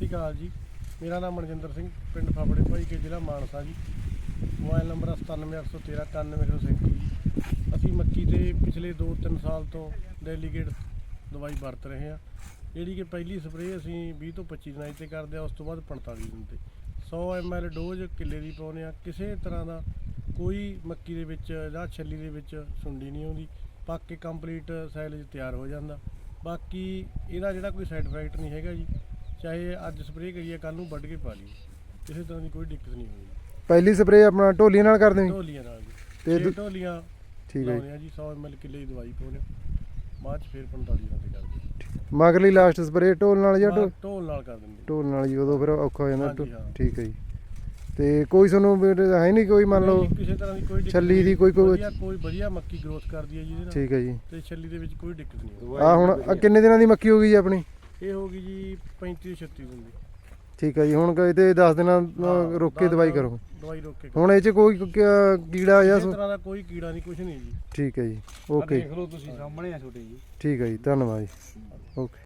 ਸ਼੍ਰੀ ਅਕਾਲ ਜੀ। ਮੇਰਾ ਨਾਮ ਮਨਜਿੰਦਰ ਸਿੰਘ, ਪਿੰਡ ਫਾਫੜੇ ਭਾਈ ਕੇ ਜ਼ਿਲ੍ਹਾ ਮਾਨਸਾ ਜੀ। ਮੋਬਾਈਲ ਨੰਬਰ 9781139137 ਜੀ। ਅਸੀਂ ਮੱਕੀ ਦੇ ਪਿਛਲੇ 2-3 ਸਾਲ ਤੋਂ ਡੈਲੀਗੇਟ ਦਵਾਈ ਵਰਤ ਰਹੇ ਹਾਂ। ਜਿਹੜੀ ਕਿ ਪਹਿਲੀ ਸਪਰੇਅ ਅਸੀਂ 20 ਤੋਂ 25 ਦਿਨਾਂ ਤੇ ਕਰਦੇ ਆ ਉਸ ਤੋਂ ਬਾਅਦ 45 ਦਿਨ ਤੇ। 100 ml ਡੋਜ਼ ਕਿੱਲੇ ਦੀ ਪਾਉਂਦੇ ਆ ਕਿਸੇ ਤਰ੍ਹਾਂ ਦਾ ਕੋਈ ਮੱਕੀ ਦੇ ਵਿੱਚ ਜਾਂ ਛੱਲੀ ਦੇ ਵਿੱਚ ਸੁੰਡੀ ਨਹੀਂ ਆਉਂਦੀ। ਪੱਕ ਕੇ ਕੰਪਲੀਟ ਸਾਈਲੇਜ ਤਿਆਰ ਹੋ ਜਾਂਦਾ। ਬਾਕੀ ਇਹਦਾ ਜਿਹੜਾ ਕੋਈ ਸਾਈਡ ਇਫੈਕਟ ਨਹੀਂ ਹੈਗਾ ਜੀ। ਚਾਹੇ ਅੱਜ ਸਪਰੇਅ ਕਰੀਏ ਕੱਲ ਨੂੰ ਵੱਢ ਕੇ ਪਾ ਲਈਏ। ਕਿਸੇ ਤਰ੍ਹਾਂ ਦੀ ਕੋਈ ਦਿੱਕਤ ਨਹੀਂ ਹੋਈ ਪਹਿਲੀ ਸਪਰੇਅ ਆਪਣਾ ਢੋਲੀਆਂ ਨਾਲ ਕਰਦੇ ਜੀ ਢੋਲੀਆਂ ਨਾਲ ਜੀ। ਤੇ ਤੇ ਦੂ- ਢੋਲੀਆਂ ਠੀਕ ਹੈ ਜੀ। ਲਾਉਂਦੇ ਆ ਜੀ 100 ml ਕਿੱਲੇ ਦੀ ਦਵਾਈ ਪਾਉਂਦੇ। ਬਾਅਦ ਚ ਫਿਰ 45 ਦਿਨਾਂ ਤੇ ਕਰਦੇ ਮਗਰਲੀ ਲਾਸਟ ਸਪਰੇਅ ਢੋਲ ਨਾਲ ਜਾਂ ਢੋ- ਬਾਅਦ ਢੋਲ ਨਾਲ ਕਰ ਦਿੰਦੇ ਢੋਲ ਨਾਲ ਜੀ ਉਦੋਂ ਫਿਰ ਔਖਾ ਹੋ ਜਾਂਦਾ ਢੋ- ਹਾਂਜੀ, ਹਾਂ। ਠੀਕ ਹੈ ਜੀ। ਤੇ ਕੋਈ ਤੁਹਾਨੂੰ ਵੀ ਹੈ ਨਹੀਂ ਕੋਈ ਮੰਨ ਲਓ ਨਹੀਂ, ਕਿਸੇ ਤਰ੍ਹਾਂ ਦੀ ਕੋਈ ਦਿੱਕਤ ਛੱਲੀ ਦੀ। ਕੋਈ- ਕੋਈ- ਵਧੀਆ ਕੋਈ ਵਧੀਆ ਮੱਕੀ ਗਰੋਥ ਕਰਦੀ ਹੈ ਜੀ ਇਹਦੇ ਨਾਲ। ਠੀਕ ਹੈ ਜੀ। ਤੇ ਛੱਲੀ ਦੇ ਵਿੱਚ ਕੋਈ ਦਿੱਕਤ ਨਹੀਂ। ਹੋਈ। ਆ ਹੁਣ ਆਹ ਕਿੰਨੇ ਦਿਨਾਂ ਦੀ ਮੱਕੀ ਹੋ ਗਈ ਜੀ ਆਪਣੀ? ਇਹ ਹੋ ਗਈ ਜੀ 35 36 ਦਿਨ ਦੀ ਠੀਕ ਹੈ ਜੀ ਹੁਣ ਕਹੇ ਤੇ 10 ਦਿਨਾਂ ਰੋਕ ਕੇ ਦਵਾਈ ਕਰੋ। ਦਵਾਈ ਰੋਕ ਕੇ। ਹੁਣ ਇਹ ਚ ਕੋਈ ਕ- ਕੀੜਾ ਜਾਂ ਕਿਸੇ ਤਰ੍ਹਾਂ ਦਾ ਕੋਈ ਕੀੜਾ ਨਹੀਂ ਕੁਝ ਨਹੀਂ ਜੀ। ਠੀਕ ਹੈ ਜੀ ਓਕੇ। ਦੇਖ ਲਓ ਤੁਸੀਂ ਸਾਹਮਣੇ ਆ ਛੋਟੇ ਜੀ। ਠੀਕ ਹੈ ਜੀ ਧੰਨਵਾਦ ਜੀ। ਓਕੇ।